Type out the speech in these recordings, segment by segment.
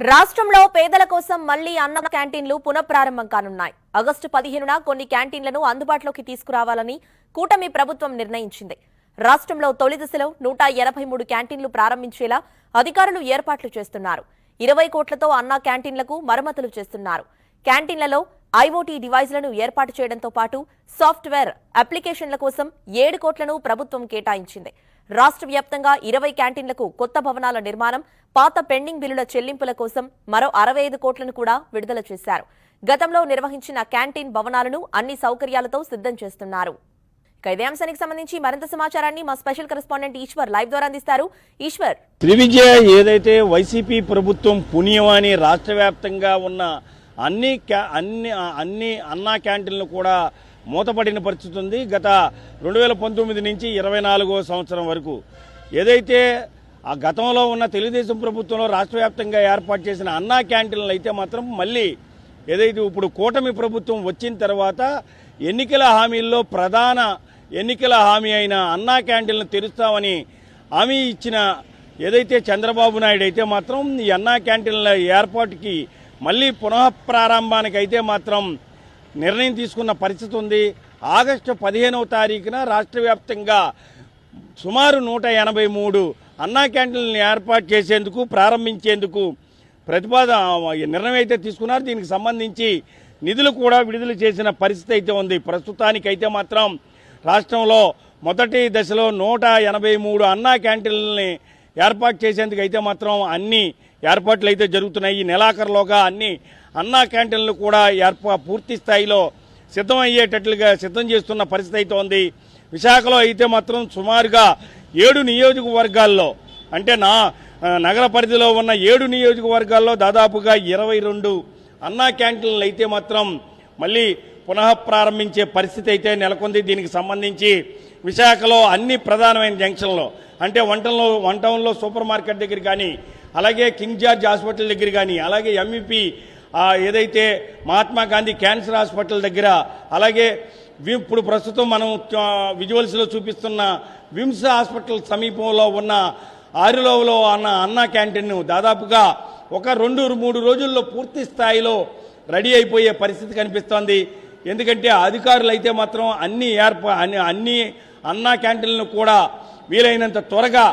రాష్ట్రంలో పేదల కోసం మళ్ళీ అన్న క్యాంటీన్లు పునఃప్రారంభం కానున్నాయి. ఆగస్టు పదిహేనున కొన్ని క్యాంటీన్లను అందుబాటులోకి తీసుకురావాలని కూటమి ప్రభుత్వం నిర్ణయించింది. రాష్ట్రంలో తొలి దశలో నూట ఎనభై మూడు క్యాంటీన్లు ప్రారంభించేలా అధికారులు ఏర్పాట్లు చేస్తున్నారు. ఇరవై కోట్లతో అన్న క్యాంటీన్లకు మరమ్మతులు చేస్తున్నారు. క్యాంటీన్లలో ఐఓటీ డివైజ్లను ఏర్పాటు చేయడంతో పాటు సాఫ్ట్వేర్ అప్లికేషన్ల కోసం ఏడు కోట్లను ప్రభుత్వం కేటాయించింది. రాష్ట్ర వ్యాప్తంగా ఇరవై క్యాంటీన్లకు కొత్త భవనాల నిర్మాణం పాత పెండింగ్ బిల్లుల చెల్లింపుల కోసం మరో అరవై ఐదు కోట్లను కూడా విడుదల చేశారు. గతంలో నిర్వహించిన క్యాంటీన్ భవనాలను అన్ని సౌకర్యాలతో సిద్ధం చేస్తున్నారు. ఇదే అంశానికి సంబంధించి మరింత సమాచారాన్ని మా స్పెషల్ కరెస్పాండెంట్ ఈశ్వర్ లైవ్ ద్వారా అందిస్తారు. ఈశ్వర్. త్రివిజయ ఏదైతే వైసీపీ ప్రభుత్వం పుణ్యం రాష్ట్ర వ్యాప్తంగా ఉన్న అన్ని క్యా- అన్ని అన్ని అన్నా క్యాంటీన్లు కూడా మూతపడిన పరిస్థితి ఉంది గత రెండు వేల పంతొమ్మిది నుంచి ఇరవై నాలుగో సంవత్సరం వరకు. ఏదైతే ఆ గతంలో ఉన్న తెలుగుదేశం ప్రభుత్వంలో రాష్ట్ర వ్యాప్తంగా ఏర్పాటు చేసిన అన్నా క్యాంటీన్లు అయితే మాత్రం మళ్ళీ ఏదైతే ఇప్పుడు కూటమి ప్రభుత్వం వచ్చిన తర్వాత ఎన్నికల హామీల్లో ప్రధాన ఎన్నికల హామీ అయిన అన్నా క్యాంటీన్లు తెరుస్తామని హామీ ఇచ్చిన ఏదైతే చంద్రబాబు నాయుడు అయితే మాత్రం ఈ అన్నా క్యాంటీన్ల ఏర్పాటుకి మళ్ళీ పునః ప్రారంభానికి అయితే మాత్రం నిర్ణయం తీసుకున్న పరిస్థితి ఉంది. ఆగస్టు పదిహేనవ తారీఖున రాష్ట్ర వ్యాప్తంగా సుమారు నూట ఎనభై మూడు అన్నా క్యాంటీన్లను ఏర్పాటు చేసేందుకు ప్రారంభించేందుకు ప్రతిపాద నిర్ణయం అయితే తీసుకున్నారు. దీనికి సంబంధించి నిధులు కూడా విడుదల చేసిన పరిస్థితి అయితే ఉంది. ప్రస్తుతానికైతే మాత్రం రాష్ట్రంలో మొదటి దశలో నూట ఎనభై మూడు అన్నా క్యాంటీన్లని ఏర్పాటు చేసేందుకు అయితే మాత్రం అన్ని ఏర్పాట్లు అయితే జరుగుతున్నాయి. ఈ నెలాఖరులోగా అన్ని అన్నా క్యాంటీన్లు కూడా ఏర్పా పూర్తి స్థాయిలో సిద్ధమయ్యేటట్లుగా సిద్ధం చేస్తున్న పరిస్థితి అయితే ఉంది. విశాఖలో అయితే మాత్రం సుమారుగా ఏడు నియోజకవర్గాల్లో అంటే నా నగర పరిధిలో ఉన్న ఏడు నియోజకవర్గాల్లో దాదాపుగా ఇరవై రెండు అన్నా క్యాంటీన్లు అయితే మాత్రం మళ్ళీ పునః ప్రారంభించే పరిస్థితి అయితే నెలకొంది. దీనికి సంబంధించి విశాఖలో అన్ని ప్రధానమైన జంక్షన్లో అంటే వంటల్లో వన్ టౌన్లో సూపర్ మార్కెట్ దగ్గర కానీ అలాగే కింగ్ జార్జ్ హాస్పిటల్ దగ్గర కానీ అలాగే ఎంఈపీ ఏదైతే మహాత్మా గాంధీ క్యాన్సర్ హాస్పిటల్ దగ్గర అలాగే ఇప్పుడు ప్రస్తుతం మనం విజువల్స్లో చూపిస్తున్న విమ్స్ హాస్పిటల్ సమీపంలో ఉన్న ఆరులోవలో అన్న అన్న క్యాంటీన్ దాదాపుగా ఒక రెండు మూడు రోజుల్లో పూర్తి స్థాయిలో రెడీ అయిపోయే పరిస్థితి కనిపిస్తోంది. ఎందుకంటే అధికారులు అయితే మాత్రం అన్ని ఏర్పా అన్ని అన్ని అన్నా క్యాంటీన్లను కూడా వీలైనంత త్వరగా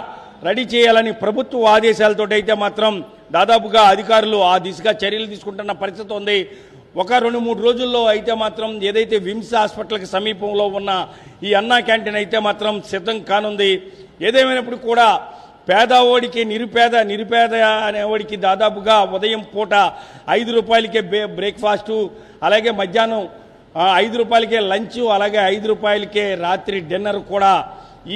రెడీ చేయాలని ప్రభుత్వ ఆదేశాలతో అయితే మాత్రం దాదాపుగా అధికారులు ఆ దిశగా చర్యలు తీసుకుంటున్న పరిస్థితి ఉంది. ఒక రెండు మూడు రోజుల్లో అయితే మాత్రం ఏదైతే విమ్స్ హాస్పిటల్కి సమీపంలో ఉన్న ఈ అన్నా క్యాంటీన్ అయితే మాత్రం సిద్ధం కానుంది. ఏదేమైనప్పుడు కూడా పేదవాడికి నిరుపేద నిరుపేద అనేవాడికి దాదాపుగా ఉదయం పూట ఐదు రూపాయలకే బే- బ్రేక్ఫాస్టు అలాగే మధ్యాహ్నం ఐదు రూపాయలకే లంచ్ అలాగే ఐదు రూపాయలకే రాత్రి డిన్నర్ కూడా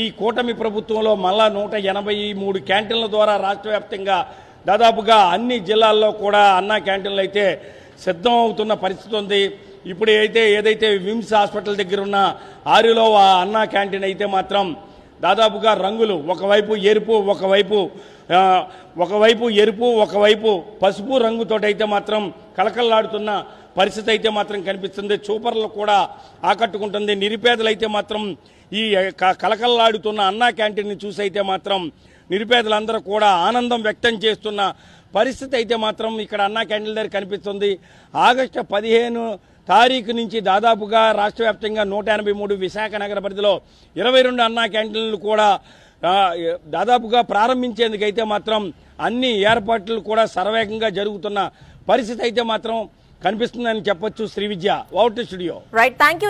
ఈ కూటమి ప్రభుత్వంలో మళ్ళా నూట ఎనభై మూడు క్యాంటీన్ల ద్వారా రాష్ట్ర వ్యాప్తంగా దాదాపుగా అన్ని జిల్లాల్లో కూడా అన్నా క్యాంటీన్లు అయితే సిద్ధం అవుతున్న పరిస్థితి ఉంది. ఇప్పుడు అయితే ఏదైతే విమ్స్ హాస్పిటల్ దగ్గర ఉన్న ఆరిలో ఆ అన్నా క్యాంటీన్ అయితే మాత్రం దాదాపుగా రంగులు ఒకవైపు ఎరుపు ఒకవైపు ఒకవైపు ఎరుపు ఒకవైపు పసుపు రంగుతోటైతే మాత్రం కలకల్లాడుతున్న పరిస్థితి అయితే మాత్రం కనిపిస్తుంది. చూపర్లు కూడా ఆకట్టుకుంటుంది. నిరుపేదలైతే మాత్రం ఈ కలకల్లాడుతున్న అన్నా క్యాంటీన్ని చూసి అయితే మాత్రం నిరుపేదలందరూ కూడా ఆనందం వ్యక్తం చేస్తున్న పరిస్థితి అయితే మాత్రం ఇక్కడ అన్నా క్యాంటీన్ దగ్గర కనిపిస్తుంది. ఆగస్టు పదిహేను తారీఖు నుంచి దాదాపుగా రాష్ట్ర వ్యాప్తంగా నూట ఎనభై మూడు విశాఖ నగర పరిధిలో ఇరవై రెండు అన్నా క్యాంటీన్లు కూడా దాదాపుగా ప్రారంభించేందుకైతే మాత్రం అన్ని ఏర్పాట్లు కూడా సర్వేగంగా జరుగుతున్న పరిస్థితి అయితే మాత్రం కనిపిస్తుందని చెప్పొచ్చు Sri Vidya. Out studio. Right thank you